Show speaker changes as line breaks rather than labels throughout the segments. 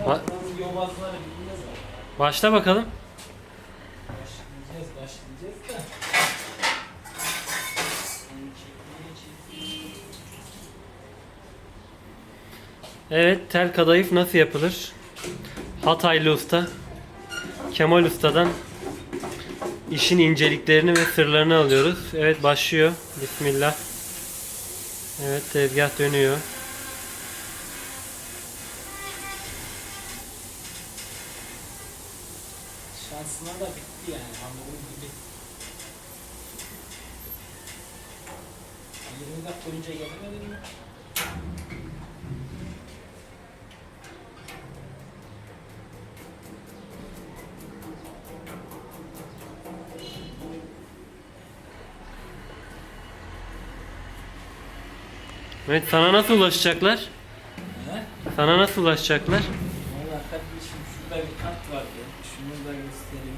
Ba-? Başla bakalım. Evet tel kadayıf nasıl yapılır? Hataylı usta Kemal Usta'dan işin inceliklerini ve sırlarını alıyoruz. Evet başlıyor. Bismillah. Evet tezgah dönüyor.
Şansına da bitti yani hamurun gibi. 20 dakika önce gelemedin mi?
Evet sana nasıl ulaşacaklar?
He?
Sana nasıl ulaşacaklar?
Valla kardeşim şurada bir kart vardı. Şunu da göstereyim.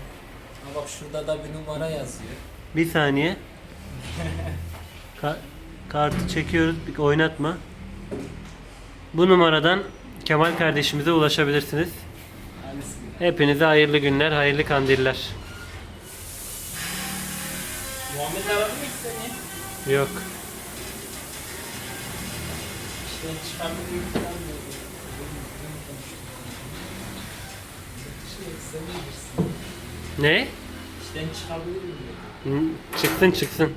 Ha bak şurada da bir numara yazıyor.
Bir saniye. Ka- kartı çekiyoruz. Bir oynatma. Bu numaradan Kemal kardeşimize ulaşabilirsiniz. Hepinize hayırlı günler, hayırlı kandiller.
Muhammed aradı mı hiç seni?
Yok.
İşte çıkarmayı falan diyordu.
Ne?
İşten çıkabilir miyim?
Çıksın çıksın.